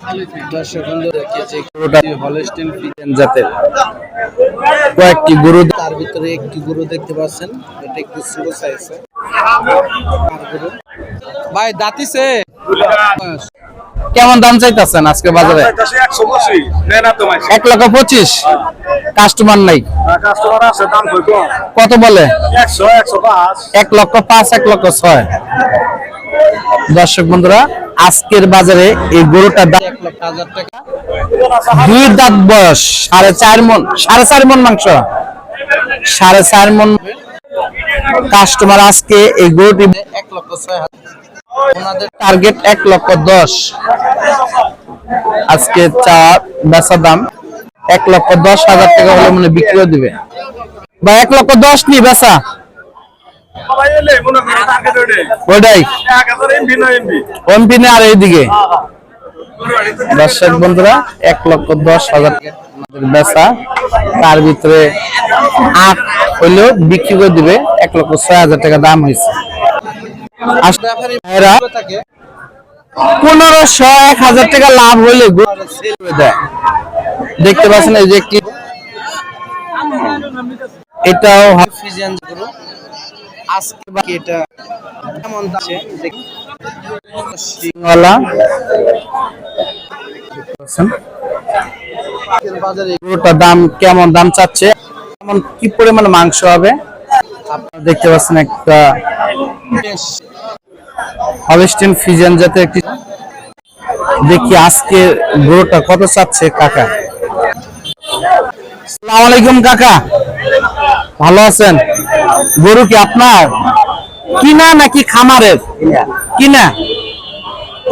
দর্শক বন্ধু গরুটা হলস্টেন ফ্রিজেন জাতের কয়েকটি গরু তার ভিতরে একটি গরু দেখতে পাচ্ছেন। এটা একটু ছোট সাইজ ভাই দাঁতিছে কেমন দাম চাইতেছেন আজকে বাজারে? এক লক্ষ পঁচিশ? কাস্টমার নাই। কাস্টমার আছে দাম কই কম? কত বলে? এক লক্ষ পাঁচ এক লক্ষ ছয়। দর্শক বন্ধুরা, আজকের বাজারে এই গরুটার দাম দুই দাঁত বয়স, সাড়ে চার মন, সাড়ে চার মন মাংস। সাড়ে চার মন কাস্টমার আজকে এই গরুটি এক লক্ষ টার্গেট এক লক্ষ দশ। আজকে চা বেচা দাম এক লক্ষ দশ হাজার টাকা হলে মনে বিক্রিও দিবে। বা এক লক্ষ দশ নি বেচা? দর্শক বন্ধুরা, এক লক্ষ দশ হাজার বেচা। তার ভিতরে আট হইলেও বিক্রি করে দিবে এক লক্ষ ছয় হাজার টাকা দাম হয়েছে। পনেরোশো এক হাজার টাকা লাভ হইলে দেখতে পাচ্ছেন এই যে একটি এটাও আজকে বাকি এটা কেমন দাম আছে গরুটার দাম কেমন দাম চাচ্ছে? কেমন কি পরিমাণ মাংস হবে? আপনারা দেখতে পাচ্ছেন একটা হলিস্টিন ফিজিয়ান জাতের একটি দেখি আজকে গরুটা কত চাচ্ছে কাকা? আসসালামু আলাইকুম কাকা। ভালো আছেন? গরু কি আপনার? কিনা নাকি খামারের? কিনা?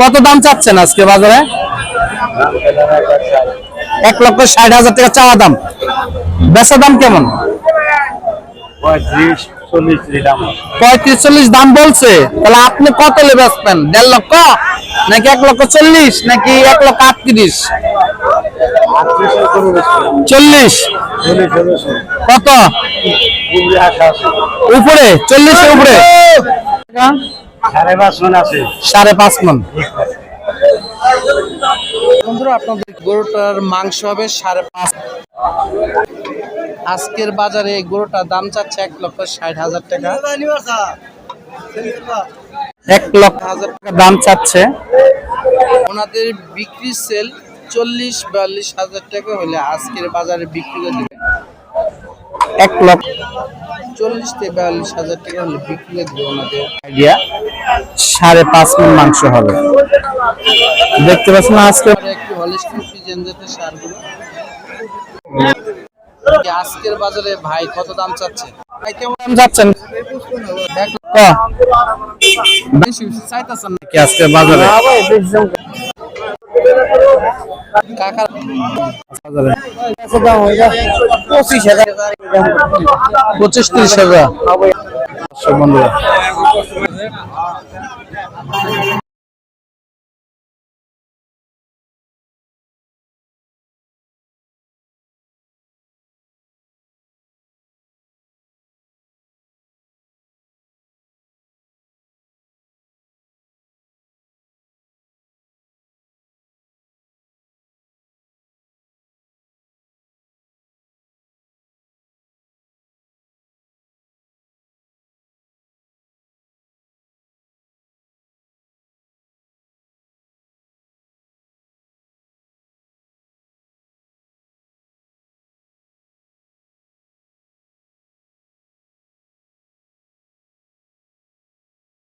কত দাম চাচ্ছেন আজকে বাজারে? এক লক্ষ ষাট হাজার টাকা চাওয়া দাম। বেচা দাম কেমন? পঁয়ত্রিশ চল্লিশ দাম। বলছে। তাহলে আপনি কত লে বেচবেন? দেড় লক্ষ? নাকি এক লক্ষ চল্লিশ? নাকি এক লক্ষ আটত্রিশ? চল্লিশ। কত? উপরে? চল্লিশের উপরে? সাড়ে পাঁচ মন আছে। সাড়ে পাঁচ মন। বন্ধুরা আপনাদের গরুটার মাংস হবে সাড়ে পাঁচ। আজকের বাজারে গরুটার দাম চাচ্ছে এক লক্ষ ষাট হাজার টাকা। এক লক্ষ হাজার টাকা দাম চাচ্ছে। ওনাদের বিক্রি সেল চল্লিশ বিয়াল্লিশ হাজার টাকা হলে আজকের বাজারে বিক্রি করে দেবে এক লক্ষ। চল্লিশ থেকে বিয়াল্লিশ হাজার টাকা হলে বিক্রি করে দেবে ওনাদের। আইডিয়া? সাড়ে পাঁচ মন মাংস হবে। দেখতে পাচ্ছেন আজকে? একটি হলিস্টিন ফ্রিজেন জাতের সারগুলো। আজকের বাজারে ভাই কত দাম চাচ্ছে ভাই কেমন দাম যাচ্ছেন? এক লক্ষ। বেশি চাইতেছেন নাকি আজকের বাজারে? পঁচিশ হাজার। পঁচিশ ত্রিশ হাজার। আচ্ছা